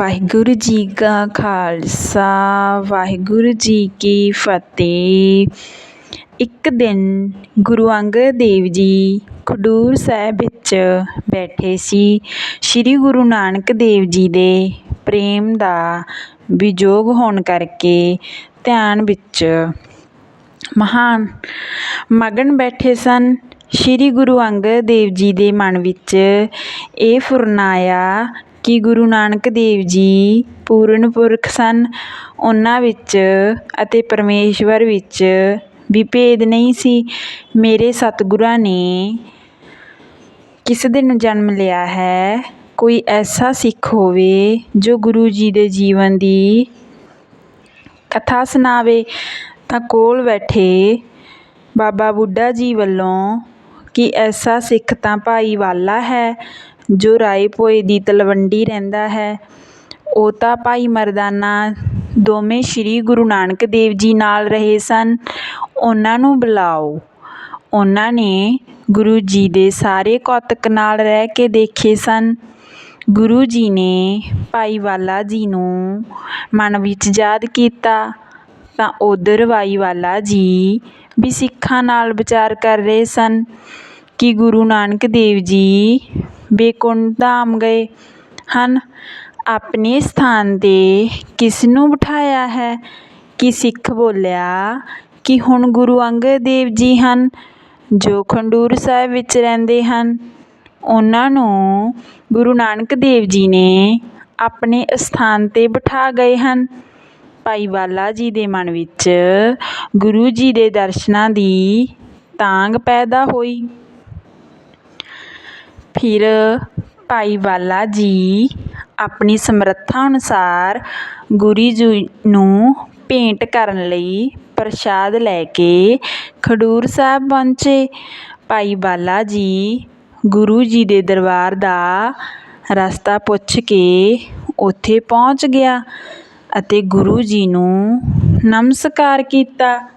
ਵਾਹਿਗੁਰੂ ਜੀ ਕਾ ਖਾਲਸਾ, ਵਾਹਿਗੁਰੂ ਜੀ ਕੀ ਫਤਿਹ। ਇੱਕ ਦਿਨ ਗੁਰੂ ਅੰਗਦ ਦੇਵ ਜੀ ਖਡੂਰ ਸਾਹਿਬ ਵਿੱਚ ਬੈਠੇ ਸੀ। ਸ੍ਰੀ ਗੁਰੂ ਨਾਨਕ ਦੇਵ ਜੀ ਦੇ ਪ੍ਰੇਮ ਦਾ ਵਿਜੋਗ ਹੋਣ ਕਰਕੇ ਧਿਆਨ ਵਿੱਚ ਮਹਾਨ ਮਗਨ ਬੈਠੇ ਸਨ। ਸ੍ਰੀ ਗੁਰੂ ਅੰਗਦ ਦੇਵ ਜੀ ਦੇ ਮਨ ਵਿੱਚ ਇਹ ਫੁਰਨਾ ਆਇਆ ਕਿ ਗੁਰੂ ਨਾਨਕ ਦੇਵ ਜੀ ਪੂਰਨ ਪੁਰਖ ਸਨ। ਉਹਨਾਂ ਵਿੱਚ ਅਤੇ ਪਰਮੇਸ਼ਵਰ ਵਿੱਚ ਵੀ ਭੇਦ ਨਹੀਂ ਸੀ। ਮੇਰੇ ਸਤਿਗੁਰਾਂ ਨੇ ਕਿਸ ਦਿਨ ਜਨਮ ਲਿਆ ਹੈ? ਕੋਈ ਐਸਾ ਸਿੱਖ ਹੋਵੇ ਜੋ ਗੁਰੂ ਜੀ ਦੇ ਜੀਵਨ ਦੀ ਕਥਾ ਸੁਣਾਵੇ। ਤਾਂ ਕੋਲ ਬੈਠੇ ਬਾਬਾ ਬੁੱਢਾ ਜੀ ਵੱਲੋਂ ਕਿ ਐਸਾ ਸਿੱਖ ਤਾਂ ਭਾਈ ਵਾਲਾ ਹੈ। ਜੋ ਰਾਏ ਭੋਏ ਦੀ ਤਲਵੰਡੀ ਰਹਿੰਦਾ ਹੈ, ਉਹ ਤਾਂ ਭਾਈ ਮਰਦਾਨਾ ਦੋਵੇਂ ਸ੍ਰੀ ਗੁਰੂ ਨਾਨਕ ਦੇਵ ਜੀ ਨਾਲ ਰਹੇ ਸਨ। ਉਹਨਾਂ ਨੂੰ ਬੁਲਾਓ। ਉਹਨਾਂ ਨੇ ਗੁਰੂ ਜੀ ਦੇ ਸਾਰੇ ਕੌਤਕ ਨਾਲ ਰਹਿ ਕੇ ਦੇਖੇ ਸਨ। ਗੁਰੂ ਜੀ ਨੇ ਭਾਈ ਵਾਲਾ ਜੀ ਨੂੰ ਮਨ ਵਿੱਚ ਯਾਦ ਕੀਤਾ, ਤਾਂ ਉਧਰ ਭਾਈ ਵਾਲਾ ਜੀ ਵੀ ਸਿੱਖਾਂ ਨਾਲ ਵਿਚਾਰ ਕਰ ਰਹੇ ਸਨ ਕਿ ਗੁਰੂ ਨਾਨਕ ਦੇਵ ਜੀ ਬੇਕੁੰਠ ਧਾਮ ਗਏ। ਹਨ, ਆਪਣੇ ਸਥਾਨ 'ਤੇ ਕਿਸ ਨੂੰ ਬਿਠਾਇਆ ਹੈ? ਕਿ ਸਿੱਖ ਬੋਲਿਆ ਕਿ ਹੁਣ ਗੁਰੂ ਅੰਗਦ ਦੇਵ ਜੀ ਹਨ, ਜੋ ਖੰਡੂਰ ਸਾਹਿਬ ਵਿੱਚ ਰਹਿੰਦੇ ਹਨ। ਉਹਨਾਂ ਨੂੰ ਗੁਰੂ ਨਾਨਕ ਦੇਵ ਜੀ ਨੇ ਆਪਣੇ ਅਸਥਾਨ 'ਤੇ ਬਿਠਾ ਗਏ ਹਨ। ਭਾਈ ਬਾਲਾ ਜੀ ਦੇ ਮਨ ਵਿੱਚ ਗੁਰੂ ਜੀ ਦੇ ਦਰਸ਼ਨਾਂ ਦੀ ਤਾਂਘ ਪੈਦਾ ਹੋਈ। ਫਿਰ ਭਾਈ ਬਾਲਾ ਜੀ ਆਪਣੀ ਸਮਰੱਥਾ ਅਨੁਸਾਰ ਗੁਰੂ ਜੀ ਨੂੰ ਭੇਂਟ ਕਰਨ ਲਈ ਪ੍ਰਸ਼ਾਦ ਲੈ ਕੇ ਖਡੂਰ ਸਾਹਿਬ ਪਹੁੰਚੇ। ਭਾਈ ਬਾਲਾ ਜੀ ਗੁਰੂ ਜੀ ਦੇ ਦਰਬਾਰ ਦਾ ਰਸਤਾ ਪੁੱਛ ਕੇ ਉੱਥੇ ਪਹੁੰਚ ਗਿਆ ਅਤੇ ਗੁਰੂ ਜੀ ਨੂੰ ਨਮਸਕਾਰ ਕੀਤਾ।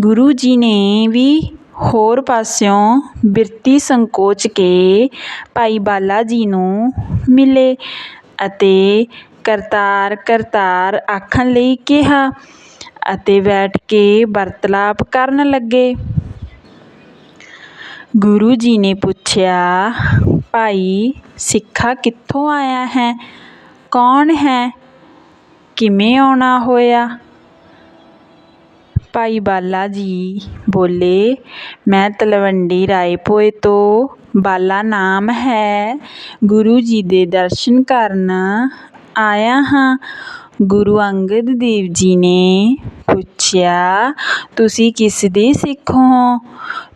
ਗੁਰੂ ਜੀ ਨੇ ਵੀ ਹੋਰ ਪਾਸਿਓਂ ਬਿਰਤੀ ਸੰਕੋਚ ਕੇ ਭਾਈ ਬਾਲਾ ਜੀ ਨੂੰ ਮਿਲੇ ਅਤੇ ਕਰਤਾਰ ਕਰਤਾਰ ਆਖਣ ਲਈ ਕਿਹਾ ਅਤੇ ਬੈਠ ਕੇ ਵਾਰਤਾਲਾਪ ਕਰਨ ਲੱਗੇ। ਗੁਰੂ ਜੀ ਨੇ ਪੁੱਛਿਆ, ਭਾਈ, ਸਿੱਖਾ ਕਿੱਥੋਂ ਆਇਆ ਹੈ? ਕੌਣ ਹੈ? ਕਿਵੇਂ ਆਉਣਾ ਹੋਇਆ? ਭਾਈ ਬਾਲਾ ਜੀ ਬੋਲੇ, ਮੈਂ ਤਲਵੰਡੀ ਰਾਏਪੋਏ ਤੋਂ, ਬਾਲਾ ਨਾਮ ਹੈ। ਗੁਰੂ ਜੀ ਦੇ ਦਰਸ਼ਨ ਕਰਨ ਆਇਆ ਹਾਂ। ਗੁਰੂ ਅੰਗਦ ਦੇਵ ਜੀ ਨੇ ਪੁੱਛਿਆ, ਤੁਸੀਂ ਕਿਸ ਦੇ ਸਿੱਖ ਹੋ?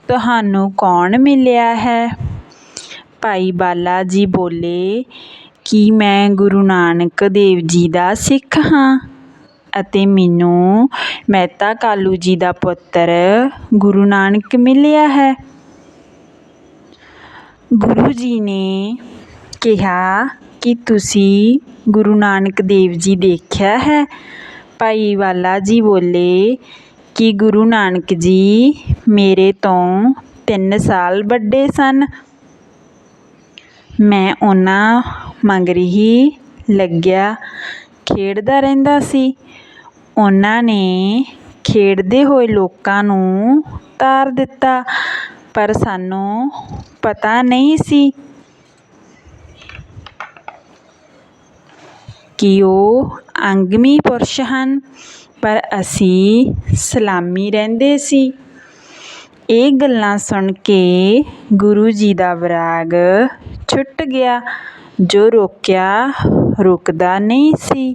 ਤੁਹਾਨੂੰ ਕੌਣ ਮਿਲਿਆ ਹੈ? ਭਾਈ ਬਾਲਾ ਜੀ ਬੋਲੇ, ਕਿ ਮੈਂ ਗੁਰੂ ਨਾਨਕ ਦੇਵ ਜੀ ਦਾ ਸਿੱਖ ਹਾਂ? ਅਤੇ ਮੈਨੂੰ ਮਹਿਤਾ ਕਾਲੂ ਜੀ ਦਾ ਪੁੱਤਰ ਗੁਰੂ ਨਾਨਕ ਮਿਲਿਆ ਹੈ। ਗੁਰੂ ਜੀ ਨੇ ਕਿਹਾ ਕਿ ਤੁਸੀਂ ਗੁਰੂ ਨਾਨਕ ਦੇਵ ਜੀ ਦੇਖਿਆ ਹੈ। ਭਾਈ ਵਾਲਾ ਜੀ ਬੋਲੇ ਕਿ ਗੁਰੂ ਨਾਨਕ ਜੀ ਮੇਰੇ ਤੋਂ ਤਿੰਨ ਸਾਲ ਵੱਡੇ ਸਨ। ਮੈਂ ਉਹਨਾਂ ਮਗਰ ਹੀ ਲੱਗਿਆ ਖੇਡਦਾ ਰਹਿੰਦਾ ਸੀ। ਉਹਨਾਂ ਨੇ ਖੇਡਦੇ ਹੋਏ ਲੋਕਾਂ ਨੂੰ ਤਾਰ ਦਿੱਤਾ, ਪਰ ਸਾਨੂੰ ਪਤਾ ਨਹੀਂ ਸੀ ਕਿ ਉਹ ਅੰਗਮੀ ਪੁਰਸ਼ ਹਨ, ਪਰ ਅਸੀਂ ਸਲਾਮੀ ਰਹਿੰਦੇ ਸੀ। ਇਹ ਗੱਲਾਂ ਸੁਣ ਕੇ ਗੁਰੂ ਜੀ ਦਾ ਵਿਰਾਗ ਛੁੱਟ ਗਿਆ, ਜੋ ਰੋਕਿਆ, ਰੁਕਦਾ ਨਹੀਂ ਸੀ।